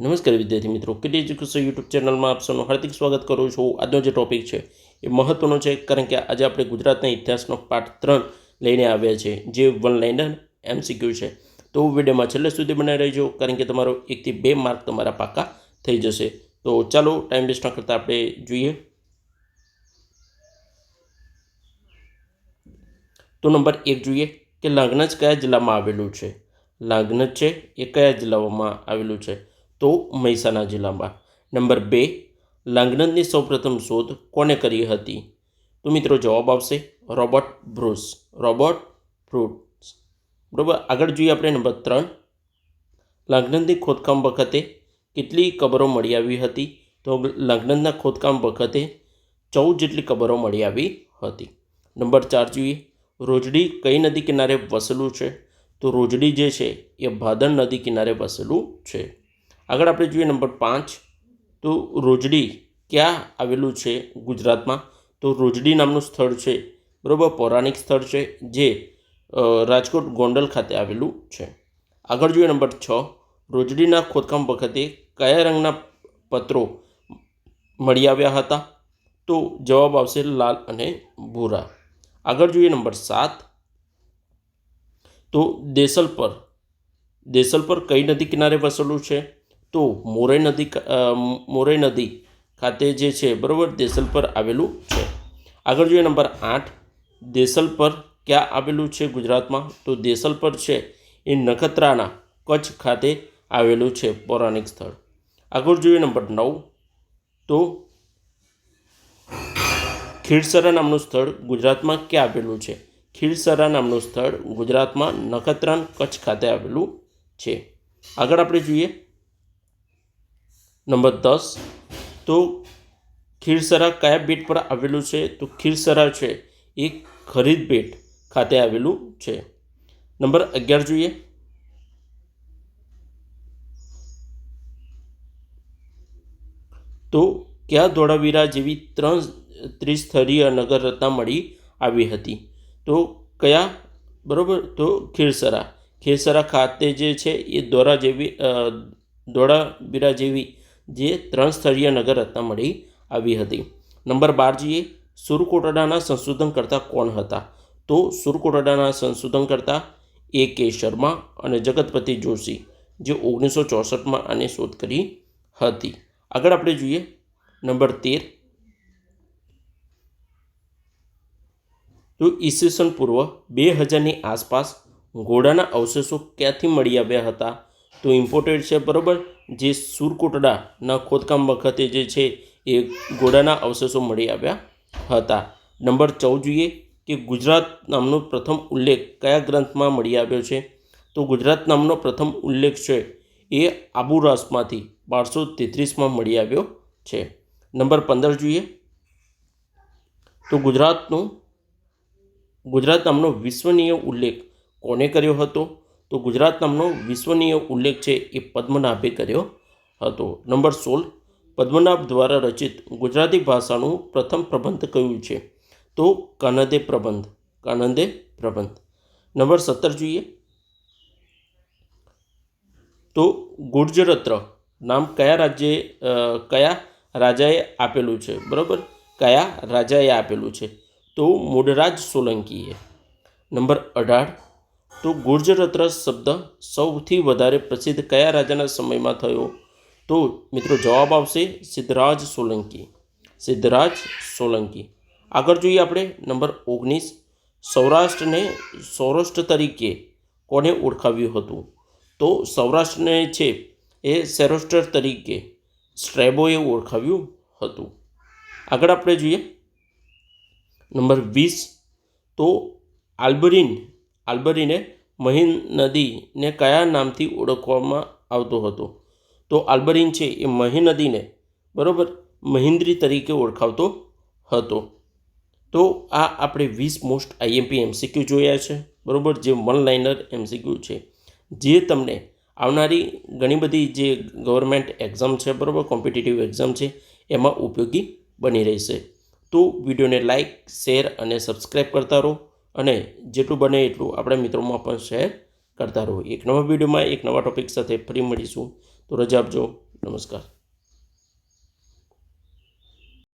નમસ્કાર વિદ્યાર્થી મિત્રો કેટી એજ્યુકેશન યુટ્યુબ ચેનલમાં આપ સૌનું હાર્દિક સ્વાગત કરું છું. આજનો જે ટોપિક છે, એ મહત્વનો છે, કારણ કે આજે આપણે ગુજરાતના ઇતિહાસનો પાઠ ત્રણ લઈને આવ્યા છે, જે વન લાઇનર એમસીક્યુ છે. તો વિડીયોમાં છેલ્લે સુધી બનાવી રહેજો, કારણ કે તમારો એકથી બે માર્ક તમારા પાકા થઈ જશે. તો ચાલો, ટાઈમ વેસ્ટ ન કરતાં આપણે જોઈએ. તો નંબર એક જોઈએ કે લાગનજ કયા જિલ્લામાં આવેલું છે? લાગનજ છે, એ કયા જિલ્લાઓમાં આવેલું છે? તો મહેસાણા જિલ્લામાં. નંબર બે લાંગણજની સૌપ્રથમ શોધ કોને કરી હતી? તો મિત્રો જવાબ આવશે રોબર્ટ બ્રુસ. Robert Bruce. બરાબર, આગળ જોઈએ આપણે નંબર ત્રણ. લાંગણજની ખોદકામ વખતે કેટલી કબરો મળી આવી હતી? તો લાંગણજના ખોદકામ વખતે ચૌદ જેટલી કબરો મળી આવી હતી. નંબર ચાર જોઈએ. રોજડી કઈ નદી કિનારે વસેલું છે? તો રોજડી જે છે એ ભાદર નદી કિનારે વસેલું છે. આગળ આપણે જોઈએ નંબર પાંચ. તો રોજડી ક્યાં આવેલું છે ગુજરાતમાં? તો રોજડી નામનું સ્થળ છે, બરાબર? પૌરાણિક સ્થળ છે, જે રાજકોટ ગોંડલ ખાતે આવેલું છે. આગળ જોઈએ નંબર છ. રોજડીના ખોદકામ વખતે કયા રંગના પત્રો મળી આવ્યા હતા? તો જવાબ આવશે લાલ અને ભૂરા. આગળ જોઈએ નંબર સાત. તો દેસલ પર દેસલ પર કઈ નદી કિનારે વસેલું છે? તો મોરઈ નદી મોરઈ નદી ખાતે જે છે, બરાબર, દેસલ પર આવેલું છે. આગળ જોઈએ નંબર આઠ. દેસલ પર ક્યાં આવેલું છે ગુજરાતમાં? તો દેસલ પર છે એ નખત્રાના કચ્છ ખાતે આવેલું છે પૌરાણિક સ્થળ. આગળ જોઈએ નંબર નવ. તો ખીરસરા નામનું સ્થળ ગુજરાતમાં ક્યાં આવેલું છે? ખીરસરા નામનું સ્થળ ગુજરાતમાં નખત્રાન કચ્છ ખાતે આવેલું છે. આગળ આપણે જોઈએ નંબર દસ, તો ખીરસરા કયા બેટ પર આવેલું છે? તો ખીરસરા છે, એ ખરીદ બેટ ખાતે આવેલું છે. નંબર અગિયાર જોઈએ. તો ક્યાં ધોળાવીરા જેવી ત્રણ ત્રિસ્તરીય નગર રત્ના મળી આવી હતી? તો કયા, બરાબર? તો ખીરસરા. ખીરસરા ખાતે જે છે, એ દોરા જેવી દોડાવીરા જેવી જે ત્રણ સ્તરીય નગર રત્ન મળી આવી હતી. નંબર બાર જોઈએ સુરકોટડાના સંશોધન કરતા કોણ હતા? તો સુરકોટડાના સંશોધન કરતા એ કે શર્મા અને જગતપતિ જોશી, જે ઓગણીસો ચોસઠમાં આને શોધ કરી હતી. આગળ આપણે જોઈએ નંબર તેર. તો ઈસવીસન પૂર્વ બે હજારની આસપાસ ઘોડાના અવશેષો ક્યાંથી મળી આવ્યા હતા? તો ઇમ્પોર્ટેડ છે, બરાબર? જે સુરકોટડાના ખોદકામ વખતે જે છે, એ ઘોડાના અવશેષો મળી આવ્યા હતા. નંબર ચૌદ જોઈએ કે ગુજરાત નામનો પ્રથમ ઉલ્લેખ કયા ગ્રંથમાં મળી આવ્યો છે? તો ગુજરાત નામનો પ્રથમ ઉલ્લેખ છે, એ આબુરાસમાંથી બારસો તેત્રીસમાં મળી આવ્યો છે. નંબર પંદર જોઈએ તો ગુજરાતનું, ગુજરાત નામનો વિશ્વનીય ઉલ્લેખ કોને કર્યો હતો? તો ગુજરાત નામનો વિશ્વનીય ઉલ્લેખ છે એ પદ્મનાભે કર્યો હતો. નંબર સોળ, પદ્મનાભ દ્વારા રચિત ગુજરાતી ભાષાનું પ્રથમ પ્રબંધ કયું છે? તો કાનદે પ્રબંધ, કાનંદે પ્રબંધ. નંબર સત્તર જોઈએ. તો ગુર્જરત્ર નામ કયા રાજ્ય કયા રાજાએ આપેલું છે? બરાબર? કયા રાજાએ આપેલું છે? તો મૂળરાજ સોલંકીએ. નંબર અઢાર તો ગુર્જરત્ર શબ્દ સૌથી વધારે પ્રસિદ્ધ કયા રાજાના સમયમાં થયો? તો મિત્રો જવાબ આવશે સિદ્ધરાજ સોલંકી. સિદ્ધરાજ સોલંકી. આગળ જોઈએ આપણે નંબર ઓગણીસ. સૌરાષ્ટ્રને સૌરાષ્ટ્ર તરીકે કોને ઓળખાવ્યું હતું? તો સૌરાષ્ટ્રને છે એ સેરોસ્ટર તરીકે સ્ટ્રેબોએ ઓળખાવ્યું હતું. આગળ આપણે જોઈએ. નંબર વીસ. તો આલ્બરીન આલ્બરીને મહીન નદીને કયા નામથી ઓળખવામાં આવતો હતો? તો આલ્બરીન છે એ મહી નદીને, બરાબર, મહિન્દ્રી તરીકે ઓળખાવતો હતો. તો આ આપણે વીસ મોસ્ટ આઈએમપી એમસીક્યુ જોયા છે, બરાબર, જે વન લાઇનર એમસીક્યુ છે. જે તમને આવનારી ઘણી બધી જે ગવર્મેન્ટ એક્ઝામ છે, બરાબર, કોમ્પિટિટિવ એક્ઝામ છે, એમાં ઉપયોગી બની રહેશે. તો વિડીયોને લાઇક, શેર અને સબસ્ક્રાઈબ કરતા રહો. અને જેટલું બને એટલું આપણા મિત્રોમાં પણ શેર કરતા રહો. એક નવા વિડીયોમાં એક નવા ટોપિક સાથે ફરી મળીશું. તો રજા આપજો. નમસ્કાર.